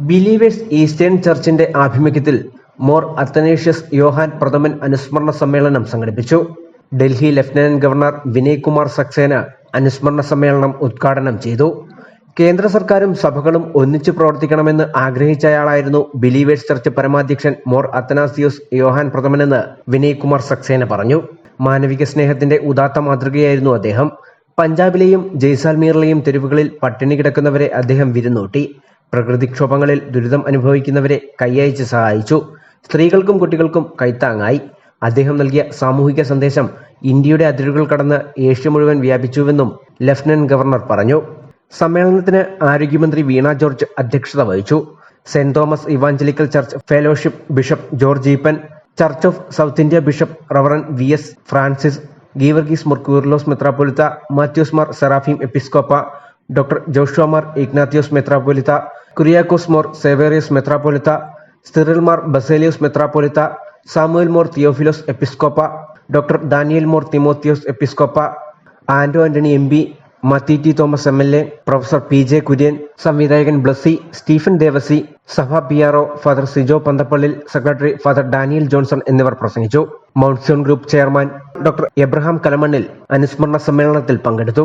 Believers eastern ചർച്ചിന്റെ ആഭിമുഖ്യത്തിൽ more Athanasius Yohan പ്രഥമൻ അനുസ്മരണ സമ്മേളനം സംഘടിപ്പിച്ചു. ഡൽഹി ലഫ്റ്റനന്റ് ഗവർണർ വിനയ് കുമാർ സക്സേന അനുസ്മരണ സമ്മേളനം ഉദ്ഘാടനം ചെയ്തു. കേന്ദ്ര സർക്കാരും സഭകളും ഒന്നിച്ചു പ്രവർത്തിക്കണമെന്ന് ആഗ്രഹിച്ചയാളായിരുന്നു ബിലീവേഴ്സ് ചർച്ച് പരമാധ്യക്ഷൻ മോർ അത്തനാസിയോസ് യോഹാൻ പ്രഥമനെന്ന് വിനയ് കുമാർ സക്സേന പറഞ്ഞു. മാനവിക സ്നേഹത്തിന്റെ ഉദാത്ത മാതൃകയായിരുന്നു അദ്ദേഹം. പഞ്ചാബിലെയും ജയ്സാൽമീറിലെയും തെരുവുകളിൽ പട്ടിണി കിടക്കുന്നവരെ അദ്ദേഹം വിരുന്നൂട്ടി. പ്രകൃതിക്ഷോഭങ്ങളിൽ ദുരിതം അനുഭവിക്കുന്നവരെ കൈയയച്ച് സഹായിച്ചു. സ്ത്രീകൾക്കും കുട്ടികൾക്കും കൈത്താങ്ങായി. അദ്ദേഹം നൽകിയ സാമൂഹിക സന്ദേശം ഇന്ത്യയുടെ അതിരുകൾ കടന്ന് ഏഷ്യ മുഴുവൻ വ്യാപിച്ചുവെന്നും ലഫ്റ്റനന്റ് ഗവർണർ പറഞ്ഞു. സമ്മേളനത്തിന് ആരോഗ്യമന്ത്രി വീണ ജോർജ് അധ്യക്ഷത വഹിച്ചു. Saint Thomas Evangelical Church Fellowship bishop George Eapen Church of South India bishop reverend V S Francis Geevarghese Coorilos മെത്രാപ്പൊലിത്ത Mathews Mar Seraphim എപ്പിസ്കോപ്പ ഡോക്ടർ ജോഷുമാർ ഇഗ്നാത്തിയോസ് മെത്രാപ്പൊലിത്ത കുറിയാക്കോസ് മോർ സേവേറിയസ് മെത്രാപ്പൊലിത്ത സ്ഥിരൽമാർ മാർ ബസേലിയോസ് മെത്രാപ്പൊലിത്ത സാമുവൽ മോർ തിയോഫിലോസ് എപ്പിസ്കോപ്പ ഡോക്ടർ ദാനിയൽ മോർ തിമോത്തിയോസ് എപ്പിസ്കോപ്പ ആന്റോ ആന്റണി എം പി മത്തി T Thomas M L A professor P J Kurian സംവിധായകൻ ബ്ലസ്സി സ്റ്റീഫൻ ദേവസി സഭ P R O father Sijo Panthappallil secretary father Daniel Johnson എന്നിവർ പ്രസംഗിച്ചു. Monsoon group chairman doctor Abraham Kalamannil അനുസ്മരണ സമ്മേളനത്തിൽ പങ്കെടുത്തു.